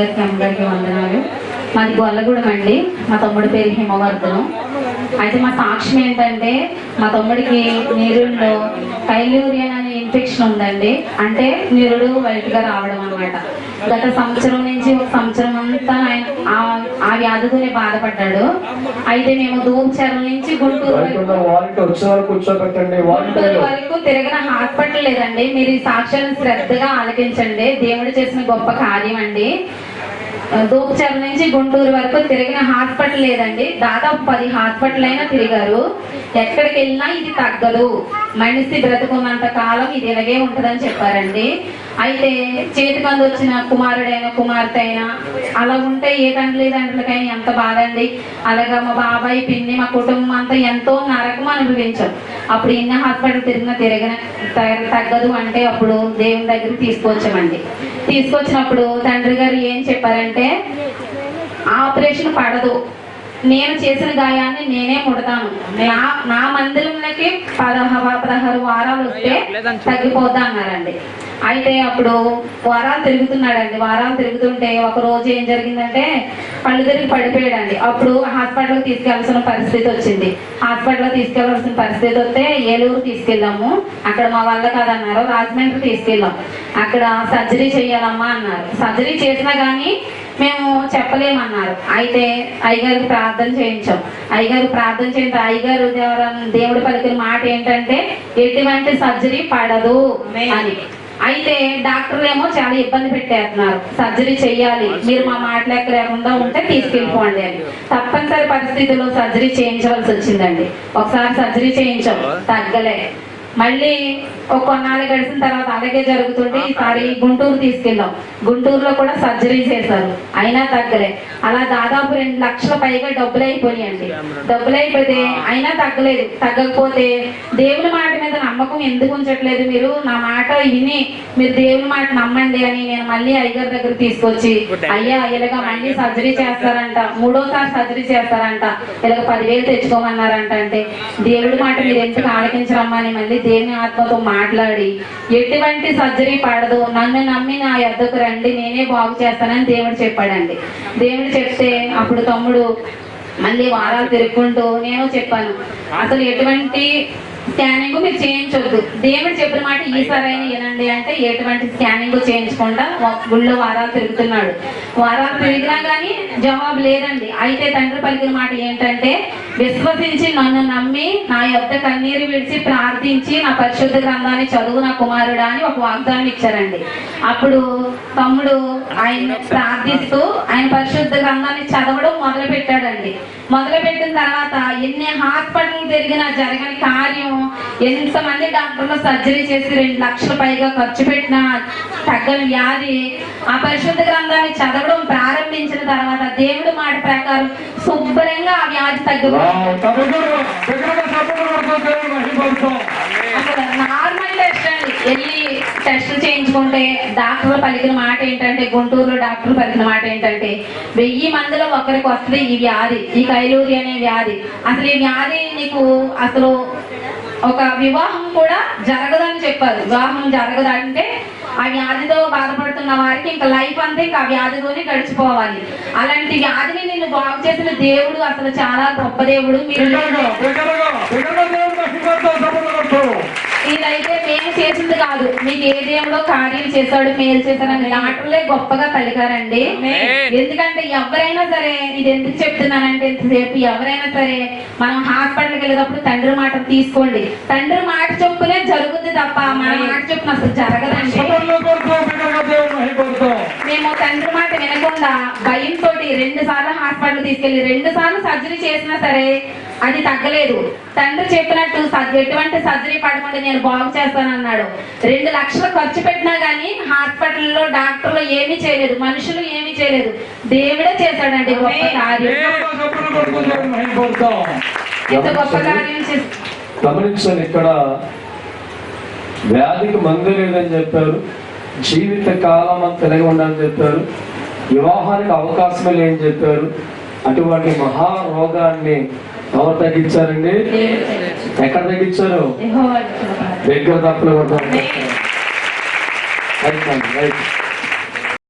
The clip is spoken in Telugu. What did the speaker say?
వందనాలండి అయ్యగారికి అమ్మగారికి వందనాలు. మాది గొల్లగూడెం అండి మా తమ్ముడి పేరు హిమవర్ధనం. అయితే మా సాక్ష్యం ఏంటంటే మా తమ్ముడికి నీరుల్లో కైలూరియన్ అనే ఇన్ఫెక్షన్ ఉందండి. అంటే నీరుడు వైట్గా రావడం అన్నమాట. గత సంవత్సరం నుంచి ఒక సంవత్సరం అంతా ఆయన ఆ- వ్యాధితోనే బాధపడ్డాడు. అయితే మేము దూపచరం నుంచి గుంటూరు వరకు తిరగిన హాస్పిటల్ లేదండి. మీరు ఈ సాక్ష్యాన్ని శ్రద్ధగా ఆలకించండి. దేవుడు చేసిన గొప్ప కార్యం అండి దూపచర్ నుంచి గుంటూరు వరకు తిరిగిన హాస్పిటల్ లేదండి. దాదాపు పది హాస్పిటల్ అయినా తిరిగారు. ఎక్కడికి వెళ్ళినా ఇది తగ్గదు. మనిషి బ్రతుకున్నంత కాలం ఇది ఇలాగే ఉంటదని చెప్పారండి. అయితే చేతికందు వచ్చిన కుమారుడైన కుమార్తె అయినా అలా ఉంటే ఏ తల్లిదండ్రులకైనా ఎంత బాధ అండి. అలాగా మా బాబాయ్ పిన్ని మా కుటుంబం అంతా ఎంతో నరకం అనుభవించాం అప్పుడు ఎన్ని హాస్పిటల్ తిరిగినా తిరగన తగ్గదు అంటే అప్పుడు దేవుని దగ్గర తీసుకొచ్చామండి. తీసుకొచ్చినప్పుడు తండ్రి గారు ఏం చెప్పారంటే ఆపరేషన్ పడదు. నేను చేసిన గాయాన్ని నేనే ముడతాను. నా నా మందిరంలోకి పదహ పదహారు వారాలు వస్తే తగ్గిపోద్దా అన్నారండి. అయితే అప్పుడు వారాలు తిరుగుతున్నాడండి. వారాలు తిరుగుతుంటే ఒక రోజు ఏం జరిగిందంటే కళ్ళు తిరిగి పడిపోయాడండి. అప్పుడు హాస్పిటల్కి తీసుకెళ్ళాల్సిన పరిస్థితి వచ్చింది. హాస్పిటల్ తీసుకెళ్ళాల్సిన పరిస్థితి వస్తే ఏలూరు తీసుకెళ్ళాము. అక్కడ మా వల్ల కాదన్నారు రాజమండ్రి తీసుకెళ్ళాం. అక్కడ సర్జరీ చేయాలమ్మా అన్నారు. సర్జరీ చేసినా కానీ మేము చెప్పలేమన్నారు. అయితే అయ్యగారికి ప్రార్థన చేయించాం. అయ్యగారు ప్రార్థన చేయించి అయ్యగారు దేవుడు పలికిన మాట ఏంటంటే ఎటువంటి సర్జరీ పడదు అని. అయితే డాక్టర్లు ఏమో చాలా ఇబ్బంది పెట్టేస్తున్నారు. సర్జరీ చెయ్యాలి. మీరు మా మాట లెక్క లేకుండా ఉంటే తీసుకెళ్ళిపోండి అని. తప్పనిసరి పరిస్థితుల్లో సర్జరీ చేయించవలసి వచ్చిందండి. ఒకసారి సర్జరీ చేయించాం. తగ్గలే. మళ్ళీ ఒక కొన్నాళ్ళు గడిచిన తర్వాత అలాగే జరుగుతుంటే ఈసారి గుంటూరు తీసుకెళ్ళాం గుంటూరులో కూడా సర్జరీ చేశారు. అయినా తగ్గలే. అలా దాదాపు రెండు లక్షల పైగా డబ్బులు అయిపోయాయండి. డబ్బులు అయిపోతే అయినా తగ్గలేదు. తగ్గకపోతే దేవుని మాట మీద నమ్మకం ఎందుకు ఉంచట్లేదు మీరు? నా మాట విని మీరు దేవుని మాట నమ్మండి అని నేను మళ్ళీ అయ్యగారి దగ్గర తీసుకొచ్చి అయ్యా ఇలాగ మళ్ళీ సర్జరీ చేస్తారంట. మూడోసారి సర్జరీ చేస్తారంట. ఇలాగ పదివేలు తెచ్చుకోమన్నారంట. అంటే దేవుడి మాట మీరు ఎందుకు ఆలకించరమ్మని మళ్ళీ దేవుని ఆత్మతో మాట్లాడి ఎటువంటి సర్జరీ పడదు. నన్ను నమ్మి నా యొద్దకు రండి. నేనే బాగు చేస్తానని దేవుడు చెప్పాడండి. దేవుడు చెప్తే అప్పుడు తమ్ముడు మళ్ళీ వారాలు తిరుక్కుంటూ నేను చెప్పాను. అసలు ఎటువంటి స్కానింగ్ మీరు చేయించొద్దు. దేవుడు చెప్పిన మాట ఈసారైనా వినండి అంటే ఎటువంటి స్కానింగ్ చేయించకుండా గుళ్ళో వారాలు తిరుగుతున్నాడు. వారాలు తిరిగినా కానీ జవాబు లేదండి. అయితే తండ్రి పలికిన మాట ఏంటంటే విశ్వసించి నన్ను నమ్మి నా యొక్క కన్నీరు విడిచి ప్రార్థించి నా పరిశుద్ధ గ్రంథాన్ని చదువు నా కుమారుడా అని ఒక వాగ్దానం ఇచ్చారండి. అప్పుడు తమ్ముడు ఆయన ప్రార్థిస్తూ ఆయన పరిశుద్ధ గ్రంథాన్ని చదవడం మొదలు పెట్టాడండి మొదలు పెట్టిన తర్వాత ఎన్ని హాస్పిటల్ తిరిగినా జరగని కార్యం ఎంతమంది డాక్టర్లు సర్జరీ చేసి రెండు లక్షల పైగా ఖర్చు పెట్టిన తగ్గని వ్యాధి. ఆ పరిశుద్ధ గ్రంథాన్ని చదవడం ప్రారంభించిన తర్వాత దేవుడి మాట ప్రకారం శుభ్రంగా ఆ వ్యాధి. అసలు నార్మల్ టెస్ట్ అండి. వెళ్ళి టెస్ట్ చేయించుకుంటే డాక్టర్ పలికిన మాట ఏంటంటే గుంటూరులో డాక్టర్ పలికిన మాట ఏంటంటే వెయ్యి మందిలో ఒకరికి వస్తుంది ఈ వ్యాధి ఈ కైలూరి అనే వ్యాధి. అసలు ఈ వ్యాధి నీకు అసలు ఒక వివాహం కూడా జరగదని చెప్పారు. వివాహం జరగదు అంటే ఆ వ్యాధితో బాధపడుతున్న వారికి ఇంకా లైఫ్ అంతా ఇంకా ఆ వ్యాధితోనే గడిచిపోవాలి. అలాంటి వ్యాధిని నిన్ను బాగు చేసిన దేవుడు అసలు చాలా గొప్ప దేవుడు. మీరు ఇదైతే మేము చేసింది కాదు. మీకు ఏ దేవుడో కార్యం చేశాడు మేలు చేశాడని డాక్టర్లే గొప్పగా పలికారండి. ఎందుకంటే ఎవరైనా సరే ఇది ఎందుకు చెప్తున్నానంటే ఇంతసేపు ఎవరైనా సరే మనం హాస్పిటల్కి వెళ్ళేటప్పుడు తండ్రి మాట తీసుకోండి. తండ్రి మాట చొప్పునే జరుగుతుంది తప్ప మన మాట చొప్పున అసలు జరగదండి. మేము తండ్రి మాట వినకుండా భయంతో రెండు సార్లు హాస్పిటల్ తీసుకెళ్ళి రెండు సార్లు సర్జరీ చేసినా సరే అది తగ్గలేదు. తండ్రి చెప్పినట్టు ఎటువంటి సర్జరీ పడకుండా నేను బాగు చేస్తానన్నాడు. రెండు లక్షలు ఖర్చు పెట్టినా గానీ హాస్పిటల్లో డాక్టర్లు ఏమీ చేయలేదు. మనుషులు ఏమీ చేయలేదు. దేవుడే చేశాడండి గొప్ప కార్యం. ఇంత కార్యం గమనించండి ఇక్కడ వ్యాధికి మందు లేదని చెప్పారు. జీవిత కాలం అంతా తెలిగి ఉండాలని చెప్పారు. వివాహానికి అవకాశమే లేని చెప్పారు. అటువంటి మహా రోగాన్ని ఎవరు తగ్గించారండి? ఎక్కడ తగ్గించారు. దగ్గర తప్పులు రైట్ రైట్.